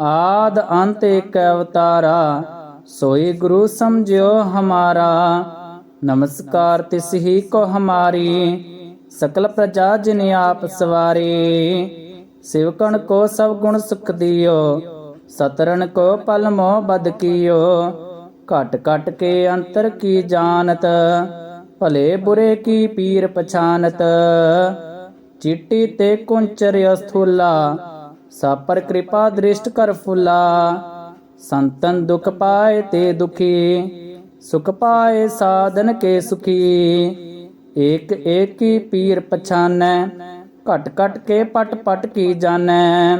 ਆਦ ਅੰਤ ਏਕ ਅਵਤਾਰਾ, ਸੋਈ ਗੁਰੂ ਸਮਝਿਓ ਹਮਾਰਾ। ਨਮਸਕਾਰ ਤਿਸ ਹੀ ਕੋ ਹਮਾਰੀ, ਸਕਲ ਪ੍ਰਜਾ ਜਿਨ ਆਪ ਸਵਾਰੀ। ਸਿਵਕਣ ਕੋ ਸਭ ਗੁਣ ਸੁਖ ਦਿਓ ਸਤਰਨ ਕੋ ਪਲ ਮੋਹ ਬਦ ਕੀਓ। ਘਟ ਘਟ ਕੇ ਅੰਤਰ ਕੀ ਜਾਣਤ, ਭਲੇ ਬੁਰੇ ਕੀ ਪੀਰ ਪਛਾਨਤ। ਚਿੱਟੀ ਤੇ ਕੁੰਚਰ ਅਸਥੂਲਾ ਸਾਪਰ ਕਿਰਪਾ ਦ੍ਰਿਸ਼ਟ ਕਰ ਫੁਲਾ ਸੰਤਨ ਦੁਖ ਪਾਏ ਤੇ ਦੁਖੀ ਸੁਖ ਪਾਏ ਸਾਧਨ ਕੇ ਸੁਖੀ ਏਕ ਏਕੀ ਪੀਰ ਪਛਾਨੈ ਘਟ ਘਟ ਕੇ ਪਟ ਪਟ ਕੀ ਜਾਣੈ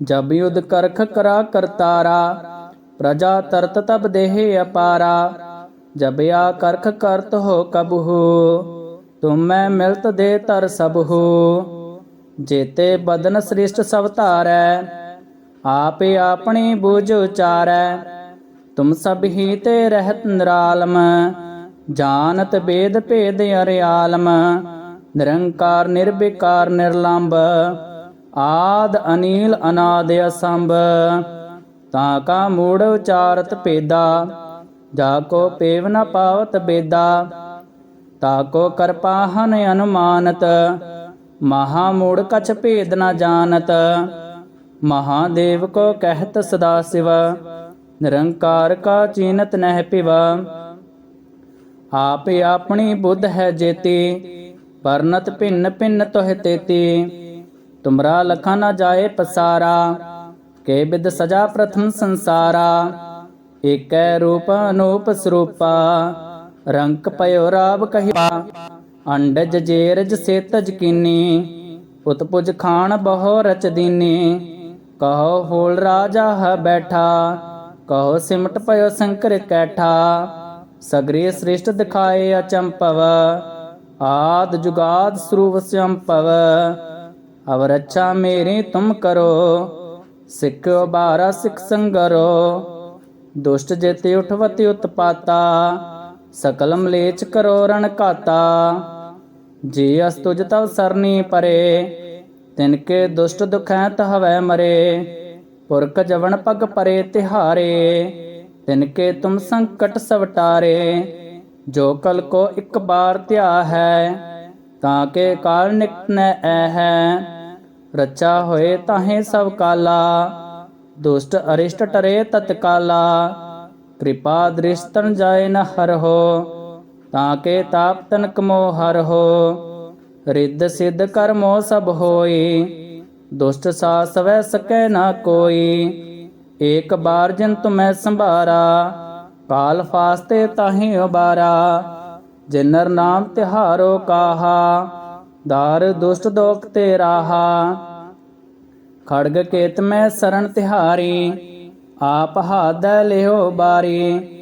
ਜਬ ਯੁਧ ਕਰਖ ਕਰਾ ਕਰਤਾਰਾ ਪ੍ਰਜਾ ਤਰਤ ਤਬ ਦੇਹ ਅਪਾਰਾ ਜਬ ਆ ਕਰਖ ਕਰਤ ਹੋ ਕਬਹੂ ਤੁਮੈ ਮਿਲਤ ਦੇ ਤਰ ਸਭ ਹੋ ਜੇਤੇ ਬਦਨ ਸ੍ਰਿਸ਼ਟ ਸਭ ਧਾਰੈ, ਆਪੇ ਆਪਣੀ ਬੂਝ ਉਚਾਰੈ। ਤੁਮ ਸਭ ਹੀ ਤੇ ਰਹਿਤ ਨਿਰਾਲਮ, ਜਾਣਤ ਬੇਦ ਭੇਦ ਅਰਿਆਲਮ, ਨਿਰੰਕਾਰ ਨਿਰਵਿਕਾਰ ਨਿਰਲੰਭ, ਆਦ ਅਨੀਲ ਅਨਾਦ ਅਸੰਭ। ਤਾ ਕਾ ਮੂੜ ਉਚਾਰਤ ਪੇਦਾ ਜਾ ਕੋ ਪੇਵ ਨ ਪਾਵਤ ਬੇਦਾ, ਤਾ ਕੋ ਕਰਪਾਹਨ ਅਨੁਮਾਨਤ ਮਹਾ ਮੂੜ ਕਛ ਭੇਦ ਨਾ ਜਾਣਤ। ਮਹਾਦੇਵ ਕੋ ਕਹਿਤ ਸਦਾ ਸਿਵ। ਨਿਰੰਕਾਰ ਕਾ ਚੀਨਤ ਨਹਿ ਪਿਵ। ਆਪੇ ਆਪਣੀ ਬੁੱਧ ਹੈ ਜੇਤੀ। ਪਰਨਤ ਭਿੰਨ ਭਿੰਨ ਤੋਹਿ ਤੇਤੀ। ਤੁਮਰਾ ਲਖਾ ਨ ਜਾਏ ਪਸਾਰਾ। ਕੇ ਬਿਦ ਸਜਾ ਪ੍ਰਥਮ ਸੰਸਾਰਾ। ਏਕੈ ਰੂਪ ਅਨੂਪ ਸਰੂਪਾ। ਰੰਕ ਪਇਓ ਰਾਵ ਕਹਿਆ। ਅੰਡਜ ਜੇਰਜ ਸੇਤਜ ਕੀਨੀ ਉਤਪੁਜ ਖਾਨ ਬਹੁ ਰਚ ਦੀਨੀ ਕਹੋ ਹੋਲ ਰਾਜਾ ਹ ਬੈਠਾ, ਕਹੋ ਸਿਮਟ ਪਇਓ ਸੰਕਰ ਕੈਠਾ। ਸਗਰੇ ਸ੍ਰਿਸ਼ਟ ਦਿਖਾਏ ਅਚੰਪਵ, ਆਦ ਜੁਗਾਦ ਸਰੂਪ ਸੰਪਵ। ਅਵਰ ਅੱਛਾ ਮੇਰੀ ਤੁਮ ਕਰੋ, ਸਿੱਖਿਓ ਬਾਰਾ ਸਿੱਖ ਸੰਗਰੋ। ਦੁਸ਼ਟ ਜੇਤੇ ਉਠਵਤੀ ਉਤਪਾਤਾ ਸਕਲ ਮਲੇਚ ਕਰੋ ਰਣ ਘਾਤਾ। ਜੀ ਅਸ ਤੁਜ ਤਵ ਸਰਨੀ ਪਰੇ, ਤਿਨ ਕੇ ਦੁਸ਼ਟ ਦੁਖੈ ਤਹਵੈ ਮਰੇ, ਪੁਰਖ ਜਵਨ ਪਗ ਪਰੇ ਤਿਹਾਰੇ, ਤਿਨ ਕੇ ਤੁਮ ਸੰਕਟ ਸਵਟਾਰੇ, ਜੋ ਕਲ ਕੋ ਇੱਕ ਬਾਰ ਧਿਆ ਹੈ, ਤਾਂ ਕੇ ਕਾਲ ਨਿਕਟਨੈ ਐ ਹੈ ਰਚਾ ਹੋਏ ਤਾਹੇ ਸਭ ਕਾਲਾ, ਦੁਸ਼ਟ ਅਰਿਸ਼ਟ ਟਰੇ ਤਤਕਾਲਾ, ਕਿਰਪਾ ਦ੍ਰਿਸ਼ਤਨ ਜਾਏ ਨ ਹਰਹੋ। ਤਾਂ ਕੇ ਤਾਪ ਤਨਕ ਮੋ ਹਰਹੋ ਰਿੱਧ ਸਿੱਧ ਕਰਮੋ ਸਭ ਹੋਈ, ਦੁਸ਼ਟ ਸਾਸ ਵੈ ਸਕੈ ਨਾ ਕੋਈ, ਏਕ ਬਾਰ ਜਨ ਤੁਮੈ ਸੰਭਾਰਾ ਕਾਲ ਫਾਸਤੇ ਤਾਹੀ ਉਬਾਰਾ, ਜਿਨਰ ਨਾਮ ਤਿਹਾਰੋ ਕਾਹਾ, ਦਾਰ ਦੁਸ਼ਟ ਦੋਖ ਤੇ ਰਾਹਾ ਖੜਗ ਕੇਤ ਮੈਂ ਸਰਣ ਤਿਹਾਰੀ, ਆਪ ਹਾਦ ਲਿਓ ਬਾਰੀ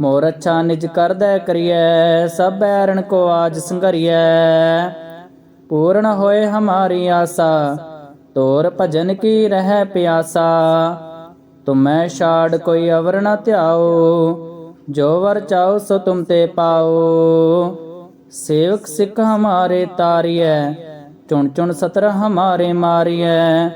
ਮੋਰ ਅੱਛਾ ਨਿਜ ਕਰਦੈ ਕਰੀਐ, ਸਭ ਬੈਰਣ ਕੋ ਆਜ ਸੰਘਰੀਐ। ਪੂਰਨ ਹੋਏ ਹਮਾਰੀ ਆਸਾ, ਤੋਰ ਭਜਨ ਕੀ ਰਹਿ ਪਿਆਸਾ। ਤੁਮੈ ਛਾੜ ਕੋਈ ਅਵਰ ਨ ਧਿਆਓ, ਜੋ ਵਰ ਚਾਓ ਸੋ ਤੁਮ ਤੇ ਪਾਓ। ਸੇਵਕ ਸਿੱਖ ਹਮਾਰੇ ਤਾਰੀਐ, ਚੁਣ ਚੁਣ ਸਤਰ ਹਮਾਰੇ ਮਾਰੀਐ।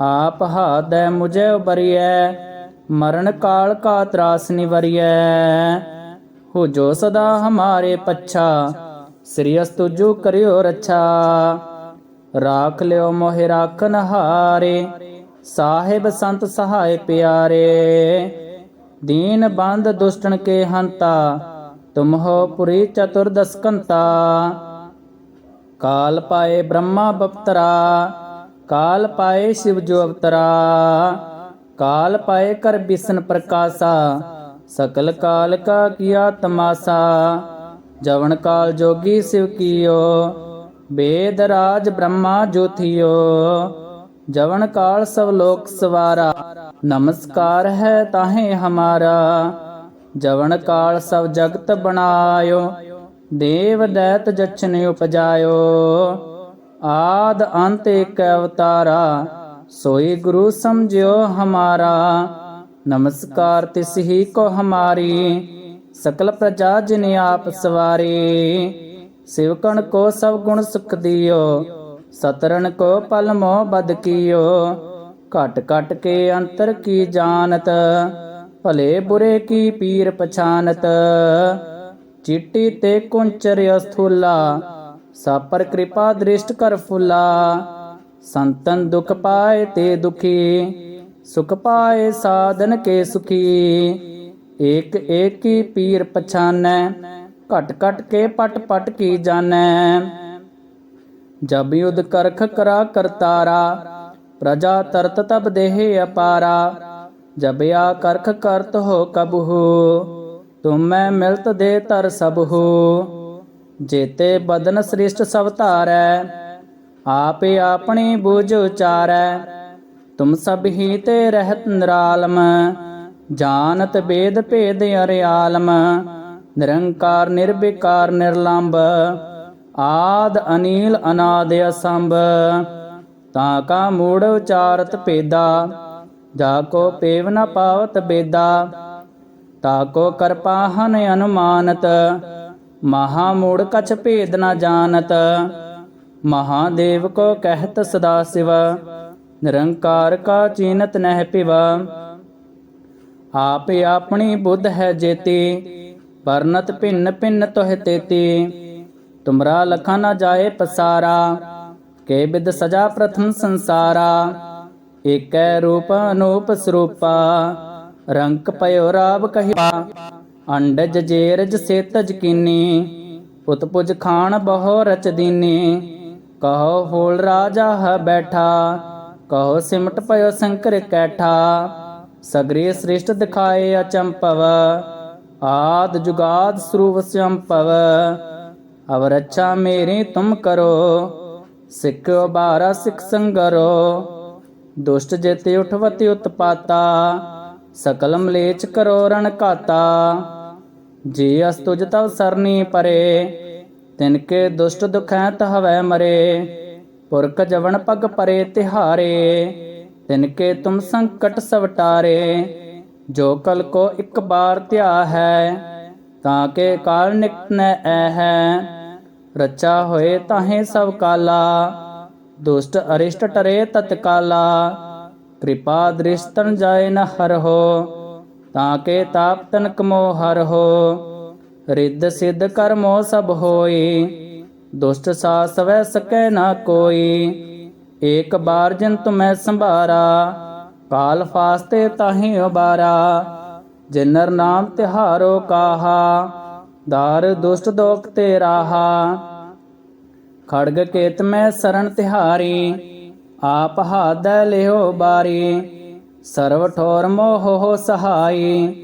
ਆਪ ਹਾਦੈ ਮੁਝੇ ਉਬਰੀਐ ਮਰਨ ਕਾਲ ਕਾ ਤਰਾਸ ਨਿਵਰੀਐ। ਹੋ ਜੋ ਸਦਾ ਹਮਾਰੇ ਪੱਛਾ, ਸ੍ਰੀ ਅਸਤੁਜੂ ਕਰਿਓ ਰੱਛਾ। ਰਾਖ ਲਿਓ ਮੋਹਿ ਰਾਖਨ ਹਾਰੇ, ਸਾਹਿਬ ਸੰਤ ਸਹਾਇ ਪਿਆਰੇ। ਦੀਨ ਬੰਦ ਦੁਸ਼ਟਨ ਕੇ ਹੰਤਾ, ਤੁਮ ਹੋ ਪੁਰੀ ਚਤੁਰਦਸ ਕੰਤਾ ਕਾਲ ਪਾਏ ਬ੍ਰਹਮਾ ਬਪਤਰਾ, ਕਾਲ ਪਾਏ ਸ਼ਿਵ ਜੋ ਅਵਤਰਾ। ਕਾਲ ਪਾਏ ਕਰ ਬਿਸ਼ਨ ਪ੍ਰਕਾਸ਼ਾ, ਸਕਲ ਕਾਲ ਕਾ ਕੀਆ ਤਮਾਸਾ ਜਵਨ ਕਾਲ ਜੋਗੀ ਸਿਵ ਕੀਓ, ਬੇਦ ਰਾਜ ਬ੍ਰਹਮਾ ਜੋਥਿਓ, ਜਵਨ ਕਾਲ ਸਭ ਲੋਕ ਸਵਾਰਾ, ਨਮਸਕਾਰ ਹੈ ਤਾਹੇ ਹਮਾਰਾ, ਜਵਨ ਕਾਲ ਸਭ ਜਗਤ ਬਣਾਇਓ, ਦੇਵ ਦੈਤ ਜਛਨ ਉਪਜਾਇਓ, ਆਦ ਅੰਤ ਏਕ ਅਵਤਾਰਾ ਸੋਈ ਗੁਰੂ ਸਮਝਿਓ ਹਮਾਰਾ, ਨਮਸਕਾਰ ਤਿਸ ਹੀ ਕੋ ਹਮਾਰੀ, ਸਕਲ ਪ੍ਰਜਾ ਜਿਨ ਆਪ ਸਵਾਰੀ। ਸਿਵਕਣ ਕੋ ਸਭ ਗੁਣ ਸੁਖ ਦਿਓ ਸਤਰਨ ਕੋ ਪਲ ਮੋਹ ਬਦ ਕੀਓ। ਘਟ ਘਟ ਕੇ ਅੰਤਰ ਕੀ ਜਾਣਤ, ਭਲੇ ਬੁਰੇ ਕੀ ਪੀਰ ਪਛਾਨਤ। ਚਿੱਟੀ ਤੇ ਕੁੰਚਰ ਅਸਥੂਲਾ, ਸਾਪਰ ਕਿਰਪਾ ਦ੍ਰਿਸ਼ਟ ਕਰ ਫੁਲਾ। ਸੰਤਨ ਦੁਖ ਪਾਏ ਤੇ ਦੁਖੀ, ਸੁਖ ਪਾਏ ਸਾਧਨ ਕੇ ਸੁਖੀ। ਏਕ ਏਕੀ ਪੀਰ ਪਛਾਨੈ, ਘਟ ਘਟ ਕੇ ਪਟ ਪਟ ਕੀ ਜਾਣੈ। ਜਬ ਯੁਧ ਕਰਖ ਕਰਾ ਕਰਤਾਰਾ ਪ੍ਰਜਾ ਤਰਤ ਤਬ ਦੇਹ ਅਪਾਰਾ। ਜਬ ਆ ਕਰਖ ਕਰਤ ਹੋ ਕਬਹੂ, ਤੁਮੈ ਮਿਲਤ ਦੇ ਤਰ ਸਬਹੂ। ਜੇਤੇ ਬਦਨ ਸ੍ਰਿਸ਼ਟ ਸਭ ਧਾਰੈ ਆਪੇ ਆਪਣੀ ਬੁਝ ਉਚਾਰੈ। ਤੁਮ ਸਭ ਹੀ ਤੇ ਰਹਿਤ ਨਿਰਾਲਮ, ਜਾਣਤ ਬੇਦ ਭੇਦ ਅਰਿਆਲਮ, ਨਿਰੰਕਾਰ ਨਿਰਵਿਕਾਰ ਨਿਰਲੰਭ, ਆਦ ਅਨੀਲ ਅਨਾਦ ਅਸੰਭ। ਤਾ ਕਾ ਮੂੜ ਉਚਾਰਤ ਪੇਦਾ ਜਾ ਕੋ ਪੇਵ ਨ ਪਾਵਤ ਬੇਦਾ, ਤਾ ਕੋ ਕਰਪਾਹਨ ਅਨੁਮਾਨਤ, ਮਹਾ ਮੂੜ ਕਛ ਭੇਦ ਨ ਜਾਣਤ। ਮਹਾਦੇਵ ਕੋ ਕਹਿਤ ਸਦਾ ਸਿਵ, ਨਿਰੰਕਾਰ ਕਾ ਚੀਨਤ ਨਹਿ ਪਿਵ। ਆਪੇ ਆਪਣੀ ਬੁੱਧ ਹੈ ਜੇਤੀ ਪਰਨਤ ਭਿੰਨ ਭਿੰਨ ਤੋਹਿ ਤੇਤੀ। ਤੁਮਰਾ ਲਖਾ ਨ ਜਾਏ ਪਸਾਰਾ, ਕੇ ਬਿਦ ਸਜਾ ਪ੍ਰਥਮ ਸੰਸਾਰਾ। ਏਕੈ ਰੂਪ ਅਨੂਪ ਸਰੂਪਾ, ਰੰਕ ਪਇਓ ਰਾਵ ਕਹਿਆ ਅੰਡਜ ਜੇਰਜ ਸੇਤਜ ਕੀਨੀ, ਉਤਪੁਜ ਖਾਨ ਬਹੁ ਰਚ ਦੀਨੀ। ਕਹੋ ਫੂਲ ਰਾਜਾ ਹੈ ਬੈਠਾ, ਕਹੋ ਸਿਮਟ ਪਇਓ ਸ਼ੰਕਰ ਕੈਠਾ, ਸਗਰੇ ਸ੍ਰਿਸ਼ਟ ਦਿਖਾਏ ਅਚੰਪਵ, ਆਦ ਜੁਗਾਦ ਸਰੂਪ ਸੰਪਵ, ਅਵਰ ਅੱਛਾ ਮੇਰੀ ਤੁਮ ਕਰੋ ਸਿੱਖ ਬਾਰਾ ਸਿੱਖ ਸੰਗਰੋ, ਦੁਸ਼ਟ ਜੇਤੇ ਉਠਵਤੀ ਉਤਪਾਤਾ, ਸਕਲ ਮਲੇਚ ਕਰੋ ਰਣ ਘਾਤਾ, ਜੀ ਅਸ ਤਵ ਸਰਨੀ ਪਰੇ ਤਿਨਕੇ ਦੁਸ਼ਟ ਦੁਖੈ ਤਹਵੈ ਮਰੇ, ਪੁਰਖ ਜਵਨ ਪਗ ਪਰੇ ਤਿਹਾਰੇ ਤਿਨਕੇ ਤੁਮ ਸੰਕਟ ਸਵਟਾਰੇ ਜੋ ਕਲ ਕੋ ਇੱਕ ਬਾਰ ਧਿਆ ਹੈ, ਤਾਂ ਕੇ ਕਾਲ ਨਿਕਟ ਨੈ ਐ ਹੈ ਰਚਾ ਹੋਏ ਤਾਹੇ ਸਭ ਕਾਲਾ, ਦੁਸ਼ਟ ਅਰਿਸ਼ਟ ਟਰੇ ਤਤਕਾਲਾ, ਕਿਰਪਾ ਦ੍ਰਿਸ਼ਤਨ ਜਾਏ ਨ ਹਰਹੋ, ਤਾਂ ਕੇ ਤਾਪ ਤਨ ਕਮੋ ਹਰ ਹੋ ਰਿੱਧ ਸਿੱਧ ਕਰਮੋ ਸਭ ਹੋਈ ਦੁਸ਼ਟ ਸਾਸ ਵੈ ਸਕੈ ਨਾ ਕੋਈ। ਏਕ ਬਾਰ ਜਨ ਤੁਮੈ ਸੰਭਾਰਾ, ਕਾਲ ਫਾਸਤੇ ਤਾਹੀ ਉਬਾਰਾ। ਜਿਨਰ ਨਾਮ ਤਿਹਾਰੋ ਕਾਹਾ, ਦਾਰ ਦੁਸ਼ਟ ਦੋਖ ਤੇ ਰਾਹਾ ਖੜਗ ਕੇਤ ਮੈਂ ਸਰਣ ਤਿਹਾਰੀ, ਆਪ ਹਾਦੈ ਲਿਓ ਬਾਰੀ। ਸਰਵ ਠੋਰ ਮੋਹ ਹੋ ਸਹਾਈ।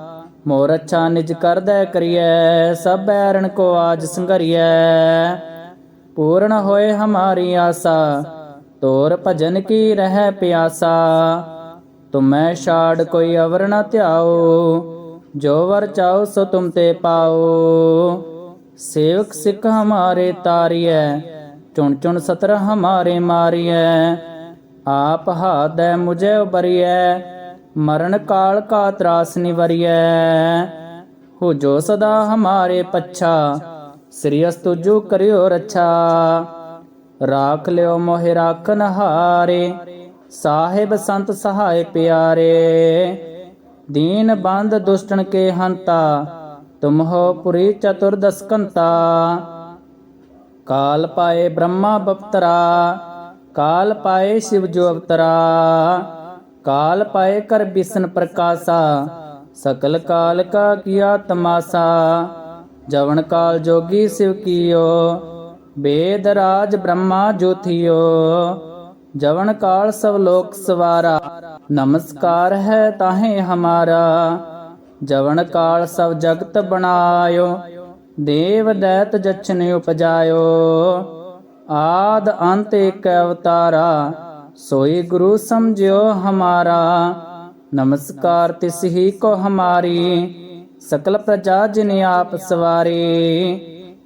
ਮੋਰ ਅੱਛਾ ਨਿਜ ਕਰਦੈ ਕਰੀਐ, ਸਭ ਬੈਰਣ ਕੋ ਆਜ ਸੰਘਰੀਐ। ਪੂਰਨ ਹੋਏ ਹਮਾਰੀ ਆਸਾ, ਤੋਰ ਭਜਨ ਕੀ ਰਹਿ ਪਿਆਸਾ। ਤੁਮੈ ਛਾੜ ਕੋਈ ਅਵਰ ਨ ਧਿਆਓ, ਜੋ ਵਰ ਚਾਓ ਸੋ ਤੁਮ ਤੇ ਪਾਓ। ਸੇਵਕ ਸਿੱਖ ਹਮਾਰੇ ਤਾਰੀਐ, ਚੁਣ ਚੁਣ ਸਤਰ ਹਮਾਰੇ ਮਾਰੀਐ। ਆਪ ਹਾਦੈ ਮੁਝੇ ਉਬਰੀਐ ਮਰਨ ਕਾਲ ਕਾ ਤਰਾਸ ਨਿਵਰੀਐ। ਹੋ ਜੋ ਸਦਾ ਹਮਾਰੇ ਪੱਛਾ, ਸ੍ਰੀ ਅਸਤੁਜੂ ਕਰਿਓ ਰੱਛਾ। ਰਾਖ ਲਿਓ ਮੋਹਿ ਰਾਖਨ ਹਾਰੇ, ਸਾਹਿਬ ਸੰਤ ਸਹਾਇ ਪਿਆਰੇ। ਦੀਨ ਬੰਦ ਦੁਸ਼ਟਨ ਕੇ ਹੰਤਾ, ਤੁਮ ਹੋ ਪੁਰੀ ਚਤੁਰਦਸ ਕੰਤਾ ਕਾਲ ਪਾਏ ਬ੍ਰਹਮਾ ਬਪਤਰਾ, ਕਾਲ ਪਾਏ ਸ਼ਿਵ ਜੋ ਅਵਤਰਾ। ਕਾਲ ਪਾਏ ਕਰ ਬਿਸ਼ਨ ਪ੍ਰਕਾਸ਼ਾ, ਸਕਲ ਕਾਲ ਕਾ ਕੀਆ ਤਮਾਸਾ ਜਵਨ ਕਾਲ ਜੋਗੀ ਸਿਵ ਕੀਓ, ਬੇਦ ਰਾਜ ਬ੍ਰਹਮਾ ਜੋਥਿਓ, ਜਵਨ ਕਾਲ ਸਭ ਲੋਕ ਸਵਾਰਾ, ਨਮਸਕਾਰ ਹੈ ਤਾਹੇ ਹਮਾਰਾ, ਜਵਨ ਕਾਲ ਸਭ ਜਗਤ ਬਣਾਇਓ, ਦੇਵ ਦੈਤ ਜਛਨ ਉਪਜਾਇਓ, ਆਦ ਅੰਤ ਏਕ ਅਵਤਾਰਾ ਸੋਈ ਗੁਰੂ ਸਮਝਿਓ ਹਮਾਰਾ। ਨਮਸਕਾਰ ਤਿਸ ਹੀ ਕੋ ਹਮਾਰੀ। ਸਕਲ ਪ੍ਰਜਾ ਜਿਨ ਆਪ ਸਵਾਰੀ।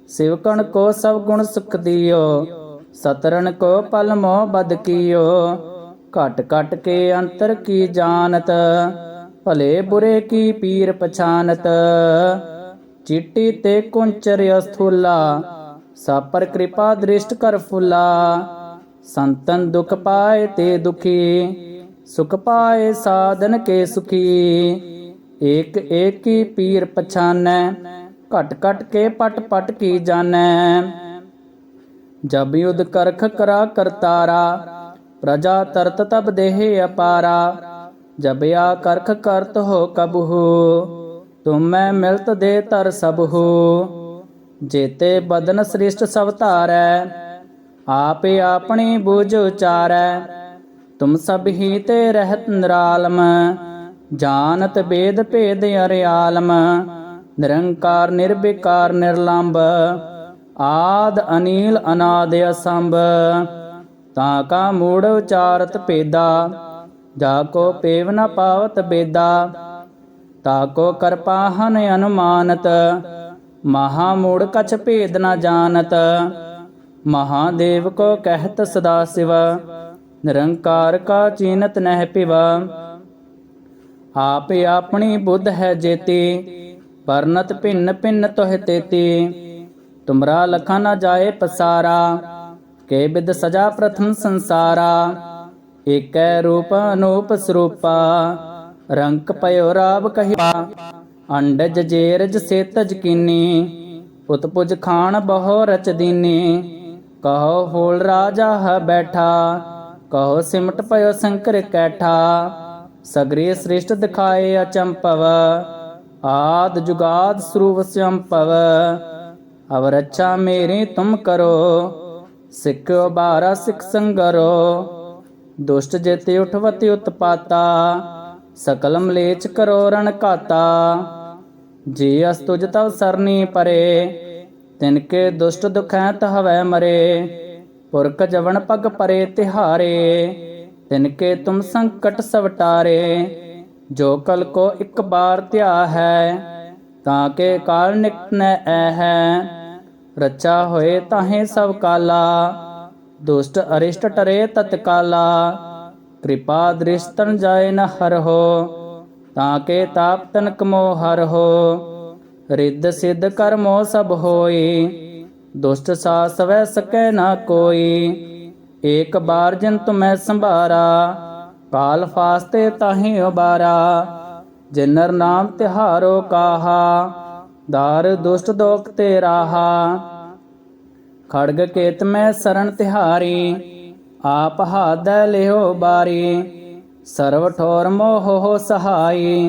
ਸਿਵਕਣ ਕੋ ਸਭ ਗੁਣ ਸੁਖ ਦਿਓ। ਸਤਰਨ ਕੋ ਪਲ ਮੋ ਬਦ ਕੀਓ। ਘਟ ਘਟ ਕੇ ਅੰਤਰ ਕੀ ਜਾਣਤ? ਭਲੇ ਬੁਰੇ ਕੀ ਪੀਰ ਪਛਾਨਤ? ਚਿੱਟੀ ਤੇ ਕੁੰਚਰ ਅਸਥੂਲਾ। ਸਾਪਰ ਕਿਰਪਾ ਦ੍ਰਿਸ਼ਟ ਕਰ ਫੁਲਾ। ਸੰਤਨ ਦੁਖ ਪਾਏ ਤੇ ਦੁਖੀ ਸੁਖ ਪਾਏ ਸਾਧਨ ਕੇ ਸੁਖੀ ਏਕ ਏਕੀ ਪੀਰ ਪਛਾਨੈ ਘਟ ਘਟ ਕੇ ਪਟ ਪਟ ਕੀ ਜਾਣੈ ਜਬ ਯੁਧ ਕਰਖ ਕਰਾ ਕਰਤਾਰਾ ਪ੍ਰਜਾ ਤਰਤ ਤਬ ਦੇਹ ਅਪਾਰਾ ਜਬ ਆ ਕਰਖ ਕਰਤ ਹੋ ਕਬਹੂ ਤੁਮੈ ਮਿਲਤ ਦੇ ਤਰ ਸਬਹੂ ਜੇਤੇ ਬਦਨ ਸ੍ਰਿਸ਼ਟ ਸਭ ਧਾਰੈ ਆਪੇ ਆਪਣੀ ਬੁਝ ਉਚਾਰੈ, ਤੁਮ ਸਭ ਹੀ ਤੇ ਰਹਿਤ ਨਿਰਾਲਮ, ਜਾਣਤ ਬੇਦ ਭੇਦ ਅਰਿਆਲਮ, ਨਿਰੰਕਾਰ ਨਿਰਵਿਕਾਰ ਨਿਰਲੰਭ, ਆਦ ਅਨੀਲ ਅਨਾਦ ਅਸੰਭ, ਤਾ ਕਾ ਮੂੜ ਉਚਾਰਤ ਭੇਦਾ, ਜਾ ਕੋ ਪੇਵ ਨ ਪਾਵਤ ਬੇਦਾ, ਤਾ ਕੋ ਕਰਪਾਹਨ ਅਨੁਮਾਨਤ, ਮਹਾ ਮੂੜ ਕਛ ਭੇਦ ਨ ਜਾਣਤ ਮਹਾਦੇਵ ਕੋ ਕਹਿਤ ਸਦਾ ਸਿਵ, ਨਿਰੰਕਾਰ ਕਾ ਚੀਨਤ ਨਹਿ ਪਿਵਾ। ਆਪੇ ਆਪਣੀ ਬੁੱਧ ਹੈ ਜੇਤੀ, ਪਰਨਤ ਭਿੰਨ ਭਿੰਨ ਤੋਹਿ ਤੇਤੀ। ਤੁਮਰਾ ਲਖਾ ਨ ਜਾਏ ਪਸਾਰਾ, ਕੇ ਬਿਦ ਸਜਾ ਪ੍ਰਥਮ ਸੰਸਾਰਾ। ਏਕੈ ਰੂਪ ਅਨੂਪ ਸਰੂਪਾ, ਰੰਕ ਪਇਓ ਰਾਵ ਕਹਿਆ ਅੰਡਜ ਜੇਰਜ ਸੇਤਜ ਕੀਨੀ, ਉਤਪੁਜ ਖਾਨ ਬਹੁ ਰਚ ਦੀਨੀ। ਕਹੋ ਹੋਲ ਰਾਜਾ ਹੈ ਬੈਠਾ, ਕਹੋ ਸਿਮਟ ਪਇਓ ਸ਼ੰਕਰ ਕੈਠਾ, ਸਗਰੇ ਸ੍ਰਿਸ਼ਟ ਦਿਖਾਏ ਅਚੰਪਵ, ਆਦ ਜੁਗਾਦ ਸਰੂਪ ਸੰਪਵ ਅਵ ਰੱਛਾ ਮੇਰੀ ਤੁਮ ਕਰੋ, ਸਿੱਖਿਓ ਬਾਰਾ ਸਿੱਖ ਸੰਗਰੋ, ਦੁਸ਼ਟ ਜੇਤੇ ਉਠਵਤੀ ਉਤਪਾਤਾ, ਸਕਲ ਮਲੇਚ ਕਰੋ ਰਣ ਘਾਤਾ, ਜੀ ਅਸ ਤਵ ਸਰਨੀ ਪਰੇ ਤਿਨ ਕੇ ਦੁਸ਼ਟ ਦੁਖੈ ਤਹਵੈ ਮਰੇ, ਪੁਰਖ ਜਵਨ ਪਗ ਪਰੇ ਤਿਹਾਰੇ, ਤਿਨ ਤੁਮ ਸੰਕਟ ਸਵਟਾਰੇ, ਜੋ ਕਲ ਕੋ ਇੱਕ ਬਾਰ ਧਿਆ ਹੈ, ਤਾਂ ਕੇ ਕਾਲ ਨਿਕਟ ਨੈ ਐ ਹੈ ਰੱਚਾ ਹੋਏ ਤਾਹੇ ਸਭ ਕਾਲਾ, ਦੁਸ਼ਟ ਅਰਿਸ਼ਟ ਟਰੇ ਤਤਕਾਲਾ, ਕਿਰਪਾ ਦ੍ਰਿਸ਼ਤਨ ਜਾਏ ਨ ਹਰਹੋ, ਤਾਂ ਕੇ ਤਾਪ ਤਨਕ ਹਰ ਹੋ ਰਿੱਧ ਸਿੱਧ ਕਰਮੋ ਸਭ ਹੋਈ ਦੁਸ਼ਟ ਸਾਸ ਵੈ ਸਕੈ ਨਾ ਕੋਈ। ਏਕ ਬਾਰ ਜਨ ਤੁਮੈ ਸੰਭਾਰਾ ਕਾਲ ਫਾਸਤੇ ਤਾਹੇ ਉਬਾਰਾ। ਜਿਨਰ ਨਾਮ ਤਿਹਾਰੋ ਕਾਹਾ, ਦਾਰ ਦੁਸ਼ਟ ਦੋਖ ਤੇ ਰਾਹਾ ਖੜਗ ਕੇਤ ਮੈਂ ਸਰਣ ਤਿਹਾਰੀ, ਆਪ ਹਾਦੈ ਲਿਓ ਬਾਰੀ। ਸਰਵ ਠੋਰ ਮੋਹ ਹੋ ਸਹਾਈ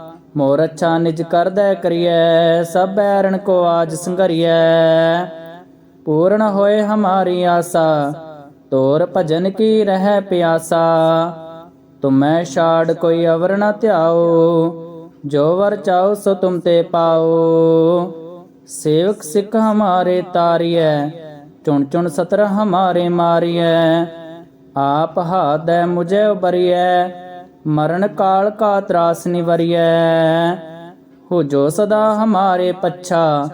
ਮੋਰ ਅੱਛਾ ਨਿਜ ਕਰਦੈ ਕਰੀਐ, ਸਭ ਬੈਰਣ ਕੋ ਆਜ ਸੰਘਰੀਐ। ਪੂਰਨ ਹੋਏ ਹਮਾਰੀ ਆਸਾ, ਤੋਰ ਭਜਨ ਕੀ ਰਹਿ ਪਿਆਸਾ। ਤੁਮੈ ਛਾੜ ਕੋਈ ਅਵਰ ਨ ਧਿਆਓ, ਜੋ ਵਰ ਚਾਓ ਸੋ ਤੁਮ ਤੇ ਪਾਓ। ਸੇਵਕ ਸਿੱਖ ਹਮਾਰੇ ਤਾਰੀਐ, ਚੁਣ ਚੁਣ ਸਤਰ ਹਮਾਰੇ ਮਾਰੀਐ। ਆਪ ਹਾਦੈ ਮੁਝੇ ਉਬਰੀਐ ਮਰਨ ਕਾਲ ਕਾ ਤਰਾਸ ਨਿਵਰੀਐ। ਹੋ ਜੋ ਸਦਾ ਹਮਾਰੇ ਪੱਛਾ,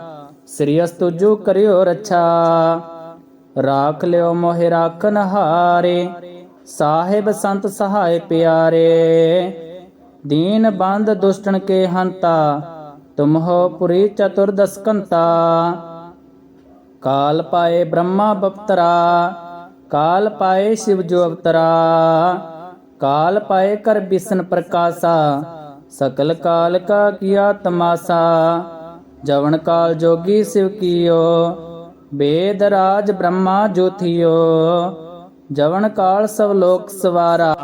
ਸ੍ਰੀ ਅਸਤੁਜੂ ਕਰਿਓ ਰੱਛਾ। ਰਾਖ ਲਿਓ ਮੋਹਿ ਰਾਖਨ ਹਾਰੇ, ਸਾਹਿਬ ਸੰਤ ਸਹਾਇ ਪਿਆਰੇ। ਦੀਨ ਬੰਦ ਦੁਸ਼ਟਨ ਕੇ ਹੰਤਾ, ਤੁਮ ਹੋ ਪੁਰੀ ਚਤੁਰਦਸ ਕੰਤਾ ਕਾਲ ਪਾਏ ਬ੍ਰਹਮਾ ਬਪਤਰਾ, ਕਾਲ ਪਾਏ ਸ਼ਿਵ ਜੋ ਅਵਤਰਾ। ਕਾਲ ਪਾਏ ਕਰ ਬਿਸ਼ਨ ਪ੍ਰਕਾਸ਼ਾ, ਸਕਲ ਕਾਲ ਕਾ ਕੀਆ ਤਮਾਸਾ ਜਵਨ ਕਾਲ ਜੋਗੀ ਸਿਵ ਕੀਓ, ਬੇਦ ਰਾਜ ਬ੍ਰਹਮਾ ਜੋਥਿਓ। ਜਵਨ ਕਾਲ ਸਭ ਲੋਕ ਸਵਾਰਾ,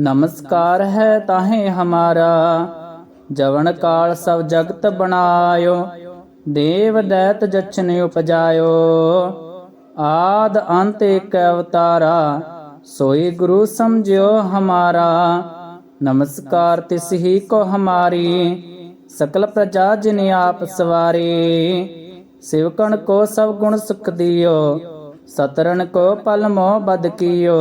ਨਮਸਕਾਰ ਹੈ ਤਾਹੇ ਹਮਾਰਾ। ਜਵਨ ਕਾਲ ਸਭ ਜਗਤ ਬਣਾਇਓ, ਦੇਵ ਦੈਤ ਜਛਨ ਉਪਜਾਇਓ। ਆਦ ਅੰਤ ਏਕ ਅਵਤਾਰਾ ਸੋਈ ਗੁਰੂ ਸਮਝਿਓ ਹਮਾਰਾ। ਨਮਸਕਾਰ ਤਿਸ ਹੀ ਕੋ ਹਮਾਰੀ। ਸਕਲ ਪ੍ਰਜਾ ਜਿਨ ਆਪ ਸਵਾਰੀ। ਸਿਵਕਣ ਕੋ ਸਭ ਗੁਣ ਸੁਖ ਦਿਓ। ਸਤਰਨ ਕੋ ਪਲ ਮੋਹ ਬਦ ਕੀਓ।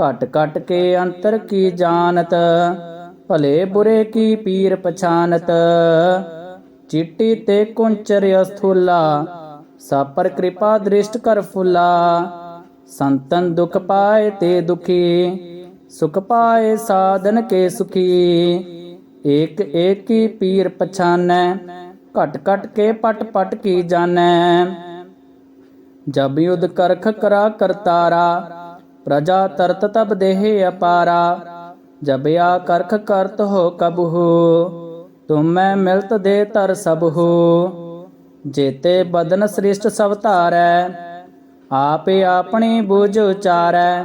ਘਟ ਘਟ ਕੇ ਅੰਤਰ ਕੀ ਜਾਣਤ? ਭਲੇ ਬੁਰੇ ਕੀ ਪੀਰ ਪਛਾਨਤ? ਚਿੱਟੀ ਤੇ ਕੁੰਚਰ ਅਸਥੂਲਾ। ਸਾਪਰ ਕਿਰਪਾ ਦ੍ਰਿਸ਼ਟ ਕਰ ਫੁਲਾ। ਸੰਤਨ ਦੁਖ ਪਾਏ ਤੇ ਦੁਖੀ ਸੁਖ ਪਾਏ ਸਾਧਨ ਕੇ ਸੁਖੀ ਏਕ ਏਕੀ ਪੀਰ ਪਛਾਨੈ ਘਟ ਘਟ ਕੇ ਪਟ ਪਟ ਕੀ ਜਾਣੈ ਜਬ ਯੁਧ ਕਰਖ ਕਰਾ ਕਰਤਾਰਾ ਪ੍ਰਜਾ ਤਰਤ ਤਬ ਦੇਹ ਅਪਾਰਾ ਜਬ ਆ ਕਰਖ ਕਰਤ ਹੋ ਕਬਹੂ ਤੁਮੈ ਮਿਲਤ ਦੇ ਤਰ ਸਬਹੂ ਜੇਤੇ ਬਦਨ ਸ੍ਰਿਸ਼ਟ ਸਭ ਧਾਰੈ ਆਪੇ ਆਪਣੀ ਬੁਝ ਉਚਾਰੈ,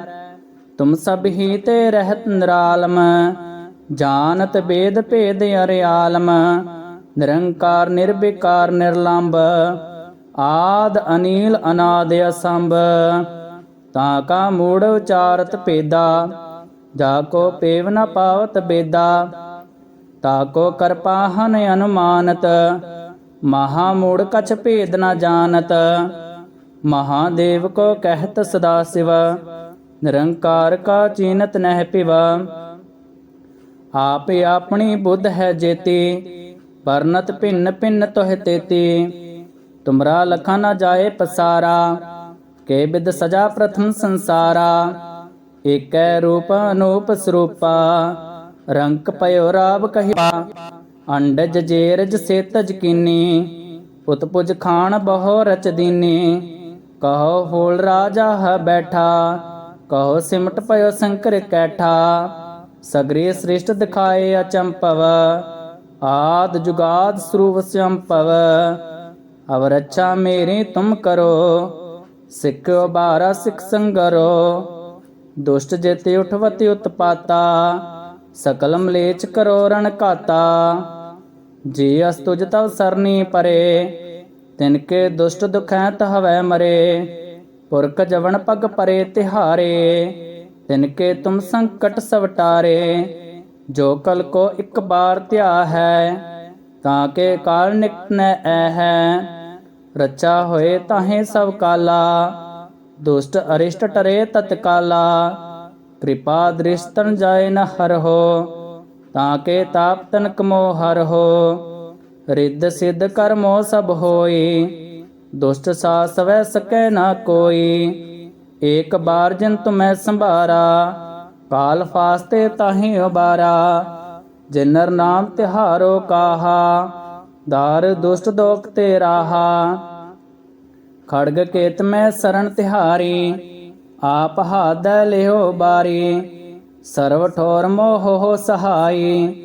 ਤੁਮ ਸਭ ਹੀ ਤੇ ਰਹਿਤ ਨਿਰਾਲਮ, ਜਾਣਤ ਬੇਦ ਭੇਦ ਅਰਿਆਲਮ, ਨਿਰੰਕਾਰ ਨਿਰਵਿਕਾਰ ਨਿਰਲੰਭ, ਆਦ ਅਨੀਲ ਅਨਾਦ ਅਸੰਭ, ਤਾ ਕਾ ਮੂੜ ਉਚਾਰਤ ਪੇਦਾ ਜਾ ਕੋ ਪੇਵ ਨ ਪਾਵਤ ਬੇਦਾ, ਤਾ ਕੋ ਕਰਪਾਹਨ ਅਨੁਮਾਨਤ, ਮਹਾ ਮੂੜ ਕਛ ਭੇਦ ਨ ਜਾਣਤ ਮਹਾਦੇਵ ਕੋ ਕਹਿਤ ਸਦਾ ਸਿਵ, ਨਿਰੰਕਾਰ ਕਾ ਚੀਨਤ ਨਹਿ ਪਿਵਾ। ਆਪੇ ਆਪਣੀ ਬੁੱਧ ਹੈ ਜੇਤੀ ਪਰਨਤ ਭਿੰਨ ਭਿੰਨ ਤੋਹਿ ਤੇਤੀ। ਤੁਮਰਾ ਲਖਾ ਨ ਜਾਏ ਪਸਾਰਾ, ਕੇ ਬਿਦ ਸਜਾ ਪ੍ਰਥਮ ਸੰਸਾਰਾ। ਏਕੈ ਰੂਪ ਅਨੂਪ ਸਰੂਪਾ, ਰੰਕ ਪਇਓ ਰਾਵ ਕਹਿਆ। ਅੰਡਜ ਜੇਰਜ ਸੇਤਜ ਕੀਨੀ, ਪੁਤ ਪੁਜ ਖਾਨ ਬਹੁ ਰਚ ਦੀਨੀ। ਕਹੋ ਫੂਲ ਰਾਜਾ ਹੈ ਬੈਠਾ, ਕਹੋ ਸਿਮਟ ਪਇਓ ਸ਼ੰਕਰ ਕੈਠਾ, ਸਗਰੇ ਸ੍ਰਿਸ਼ਟ ਦਿਖਾਏ ਅਚੰਪਵ ਆਦ ਜੁਗਾਦ ਸਰੂਪ ਸੰਪਵ ਅਵ ਰੱਛਾ ਮੇਰੀ ਤੁਮ ਕਰੋ, ਸਿੱਖਿਓ ਬਾਰਾ ਸਿੱਖ ਸੰਗਰੋ, ਦੁਸ਼ਟ ਜੇਤੇ ਉਠਵਤੀ ਉਤਪਾਤਾ, ਸਕਲ ਮਲੇਚ ਕਰੋ ਰਣ ਘਾਤਾ, ਜੀ ਅਸ ਤਵ ਸਰਨੀ ਪਰੇ ਤਿਨ ਕੇ ਦੁਸ਼ਟ ਦੁਖੈ ਤਹਵੈ ਮਰੇ, ਪੁਰਖ ਜਵਨ ਪਗ ਪਰੇ ਤਿਹਾਰੇ, ਤਿਨ ਤੁਮ ਸੰਕਟ ਸਵਟਾਰੇ, ਜੋ ਕਲ ਕੋ ਇੱਕ ਬਾਰ ਧਿਆ ਹੈ, ਤਾਂ ਕੇ ਕਾਲ ਨਿਕਟ ਐ ਹੈ ਰੱਚਾ ਹੋਏ ਤਾਹੇ ਸਭ ਕਾਲਾ, ਦੁਸ਼ਟ ਅਰਿਸ਼ਟ ਟਰੇ ਤਤਕਾਲਾ ਕਿਰਪਾ ਦ੍ਰਿਸ਼ਤਨ ਜਾਏ ਨ ਹਰਹੋ ਤਾਂ ਕੇ ਤਾਪ ਤਨ ਕਮੋ ਹਰ ਹੋ। ਰਿੱਧ ਸਿੱਧ ਕਰਮੋ ਸਭ ਹੋਈ ਦੁਸ਼ਟ ਸਾਸ ਵੈ ਸਕੈ ਨਾ ਕੋਈ। ਏਕ ਬਾਰ ਜਿਨ ਤੁਮੈ ਸੰਭਾਰਾ, ਕਾਲ ਫਾਸਤੇ ਤਾਹੀ ਉਬਾਰਾ। ਜਿਨਰ ਨਾਮ ਤਿਹਾਰੋ ਕਾਹਾ, ਦਾਰ ਦੁਸ਼ਟ ਦੋਖ ਤੇ ਰਾਹਾ ਖੜਗ ਕੇਤ ਮੈਂ ਸਰਣ ਤਿਹਾਰੀ, ਆਪ ਹਾਦ ਲਿਓ ਬਾਰੀ। ਸਰਵ ਠੋਰ ਮੋਹ ਹੋ ਸਹਾਈ।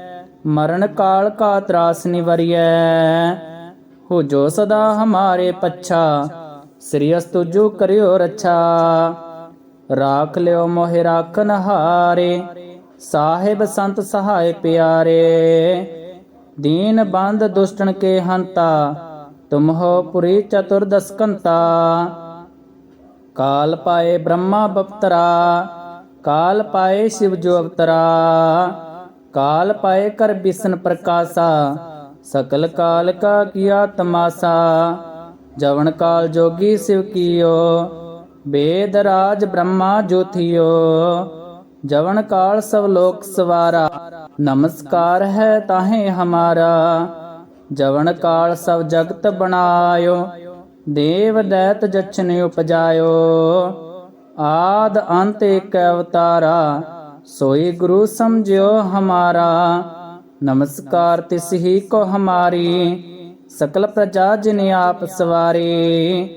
ਮਰਨ ਕਾਲ ਕਾ ਤਰਾਸ ਨਿਵਰੀਐ। ਹੋ ਜੋ ਸਦਾ ਹਮਾਰੇ ਪੱਛਾ, ਸ੍ਰੀ ਅਸਤੁਜੂ ਕਰਿਓ ਰੱਛਾ। ਰਾਖ ਲਿਓ ਮੋਹਿ ਰਾਖਨ ਹਾਰੇ ਸਾਹਿਬ ਸੰਤ ਸਹਾਇ ਪਿਆਰੇ। ਦੀਨ ਬੰਦ ਦੁਸ਼ਟਨ ਕੇ ਹੰਤਾ, ਤੁਮ ਹੋ ਪੁਰੀ ਚਤੁਰਦਸ ਕੰਤਾ। ਕਾਲ ਪਾਏ ਬ੍ਰਹਮਾ ਬਪਤਰਾ, ਕਾਲ ਪਾਏ ਸ਼ਿਵ ਜੋ ਅਵਤਰਾ। ਕਾਲ ਪਾਏ ਕਰ ਬਿਸ਼ਨ ਪ੍ਰਕਾਸ਼ਾ, ਸਕਲ ਕਾਲ ਕਾ ਕੀਆ ਤਮਾਸਾ ਜਵਨ ਕਾਲ ਜੋਗੀ ਸਿਵ ਕੀਓ, ਬੇਦ ਰਾਜ ਬ੍ਰਹਮਾ ਜੋਥਿਓ, ਜਵਨ ਕਾਲ ਸਭ ਲੋਕ ਸਵਾਰਾ, ਨਮਸਕਾਰ ਹੈ ਤਾਹੇ ਹਮਾਰਾ, ਜਵਨ ਕਾਲ ਸਭ ਜਗਤ ਬਣਾਇਓ, ਦੇਵ ਦੈਤ ਜਛਨ ਉਪਜਾਇਓ, ਆਦ ਅੰਤ ਏਕ ਅਵਤਾਰਾ ਸੋਈ ਗੁਰੂ ਸਮਝਿਓ ਹਮਾਰਾ। ਨਮਸਕਾਰ ਤਿਸ ਹੀ ਕੋ ਹਮਾਰੀ। ਸਕਲ ਪ੍ਰਜਾ ਜਿਨ ਆਪ ਸਵਾਰੀ।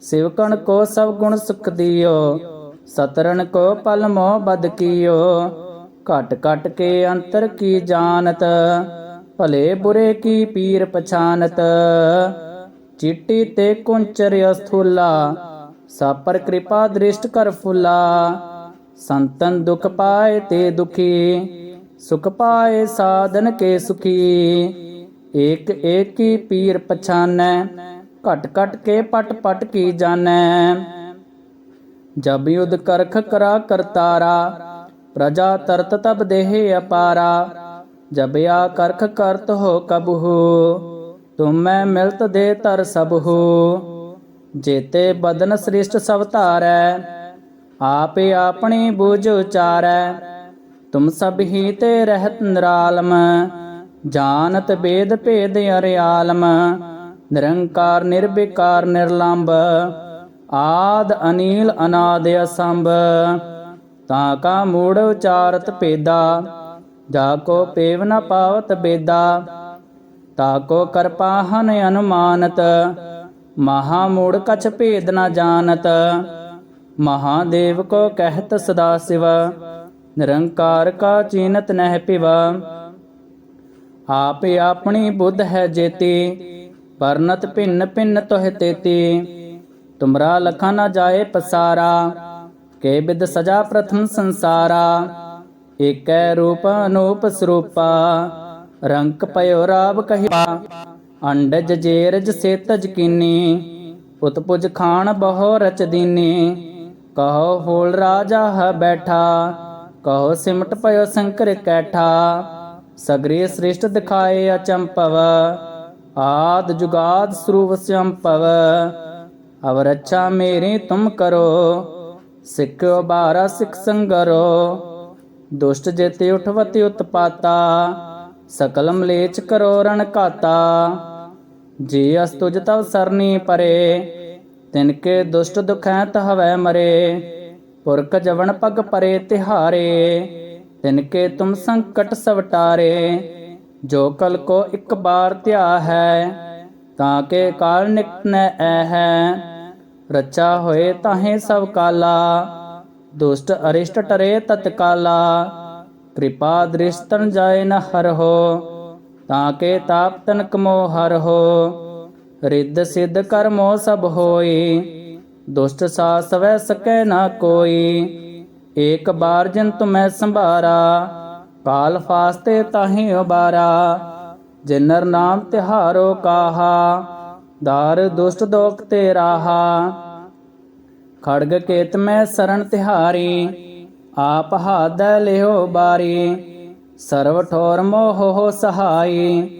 ਸਿਵਕਣ ਕੋ ਸਭ ਗੁਣ ਸੁਖ ਦਿਓ। ਸਤਰਨ ਕੋ ਪਲ ਮੋਹ ਬਦ ਕੀਓ। ਘਟ ਘਟ ਕੇ ਅੰਤਰ ਕੀ ਜਾਣਤ? ਭਲੇ ਬੁਰੇ ਕੀ ਪੀਰ ਪਛਾਨਤ? ਚਿੱਟੀ ਤੇ ਕੁੰਚਰ ਅਸਥੂਲਾ। ਸਾਪਰ ਕਿਰਪਾ ਦ੍ਰਿਸ਼ਟ ਕਰ ਫੁਲਾ। ਸੰਤਨ ਦੁਖ ਪਾਏ ਤੇ ਦੁਖੀ ਸੁਖ ਪਾਏ ਸਾਧਨ ਕੇ ਸੁਖੀ ਏਕ ਏਕੀ ਪੀਰ ਪਛਾਨੈ ਘਟ ਘਟ ਕੇ ਪਟ ਪਟ ਕੀ ਜਾਣੈ ਜਬ ਯੁਧ ਕਰਖ ਕਰਾ ਕਰਤਾਰਾ ਪ੍ਰਜਾ ਤਰਤ ਤਬ ਦੇਹ ਅਪਾਰਾ ਜਬ ਆ ਕਰਖ ਕਰਤ ਹੋ ਕਬਹੂ ਤੁਮੈ ਮਿਲਤ ਦੇ ਤਰ ਸਬਹੂ ਜੇਤੇ ਬਦਨ ਸ੍ਰਿਸ਼ਟ ਸਭ ਧਾਰੈ ਆਪੇ ਆਪਣੀ ਬੁਝ ਉਚਾਰੈ, ਤੁਮ ਸਭ ਹੀ ਤੇ ਰਹਿਤ ਨਿਰਾਲਮ, ਜਾਣਤ ਬੇਦ ਭੇਦ ਅਰਿਆਲਮ, ਨਿਰੰਕਾਰ ਨਿਰਵਿਕਾਰ ਨਿਰਲੰਭ, ਆਦ ਅਨੀਲ ਅਨਾਦ ਅਸੰਭ। ਤਾਂ ਕਾ ਮੂੜ ਉਚਾਰਤ ਪੇਦਾ ਜਾ ਕੋ ਪੇਵ ਨ ਪਾਵਤ ਬੇਦਾ, ਤਾ ਕੋ ਕਰਪਾਹਨ ਅਨੁਮਾਨਤ, ਮਹਾ ਮੂੜ ਕਛ ਭੇਦ ਨ ਜਾਣਤ। ਮਹਾਦੇਵ ਕੋ ਕਹਿਤ ਸਦਾ ਸਿਵ, ਨਿਰੰਕਾਰ ਕਾ ਚੀਨਤ ਨਹਿ ਪਿਵਾ। ਆਪੇ ਆਪਣੀ ਬੁੱਧ ਹੈ ਜੇਤੀ, ਪਰਨਤ ਭਿੰਨ ਭਿੰਨ ਤੋਹਿ ਤੇਤੀ। ਤੁਮਰਾ ਲਖਾ ਨਾ ਜਾਏ ਪਸਾਰਾ, ਕੇ ਬਿਦ ਸਜਾ ਪ੍ਰਥਮ ਸੰਸਾਰਾ। ਏਕੈ ਰੂਪ ਅਨੂਪ ਸਰੂਪਾ, ਰੰਕ ਪਇਓ ਰਾਵ ਕਹਿਆ ਅੰਡਜ ਜੇਰਜ ਸੇਤਜ ਕੀਨੀ, ਉਤਪੁਜ ਖਾਨ ਬਹੁ ਰਚ ਦੀਨੀ। ਕਹੋ ਫੂਲ ਰਾਜਾ ਹੈ ਬੈਠਾ, ਕਹੋ ਸਿਮਟ ਪਇਓ ਸ਼ੰਕਰ ਕੈਠਾ, ਸਗਰੇ ਸ੍ਰਿਸ਼ਟ ਦਿਖਾਏ ਅਚੰਪਵ ਆਦ ਜੁਗਾਦ ਸਰੂਪ ਸੰਪਵ ਅਵ ਰੱਛਾ ਮੇਰੀ ਤੁਮ ਕਰੋ, ਸਿੱਖਿਓ ਬਾਰਾ ਸਿੱਖ ਸੰਗਰੋ, ਦੁਸ਼ਟ ਜੇਤੇ ਉਠਵਤੀ ਉਤਪਾਤਾ, ਸਕਲ ਮਲੇਚ ਕਰੋ ਰਣ ਘਾਤਾ, ਜੀ ਅਸ ਤਵ ਸਰਨੀ ਪਰੇ ਤਿਨ ਕੇ ਦੁਸ਼ਟ ਦੁਖੈ ਤਹਵੈ ਮਰੇ, ਪੁਰਖ ਜਵਨ ਪਗ ਪਰੇ ਤਿਹਾਰੇ ਤਿਨ ਤੁਮ ਸੰਕਟ ਸਵਟਾਰੇ, ਜੋ ਕਲ ਕੋ ਇੱਕ ਬਾਰ ਧਿਆ ਹੈ, ਤਾਂ ਕੇ ਕਾਲ ਨਿਕਟ ਨੈ ਐ ਹੈ, ਰੱਚਾ ਹੋਏ ਤਾਹੇ ਸਭ ਕਾਲਾ, ਦੁਸ਼ਟ ਅਰਿਸ਼ਟ ਟਰੇ ਤਤਕਾਲਾ ਕਿਰਪਾ ਦ੍ਰਿਸ਼ਤਨ ਜਾਏ ਨ ਹਰਹੋ, ਤਾਂ ਕੇ ਤਾਪ ਤਨ ਕਮੋ ਹਰ ਹੋ ਰਿੱਧ ਸਿੱਧ ਕਰਮੋ ਸਭ ਹੋਈ ਦੁਸ਼ਟ ਸਾਸ ਵੈ ਸਕੈ ਨਾ ਕੋਈ। ਏਕ ਬਾਰ ਜਨ ਤੁਮੈ ਸੰਭਾਰਾ। ਕਾਲ ਫਾਸਤੇ ਤਾਹੀ ਉਬਾਰਾ। ਜਿਨਰ ਨਾਮ ਤਿਹਾਰੋ ਕਾਹਾ। ਦਾਰ ਦੁਸ਼ਟ ਦੋਖ ਤੇ ਰਾਹਾ। ਖੜਗ ਕੇਤ ਮੈਂ ਸਰਣ ਤਿਹਾਰੀ। ਆਪ ਹਾਦ ਲਿਓ ਬਾਰੀ। ਸਰਵ ਠੋਰ ਮੋਹ ਹੋ ਸਹਾਈ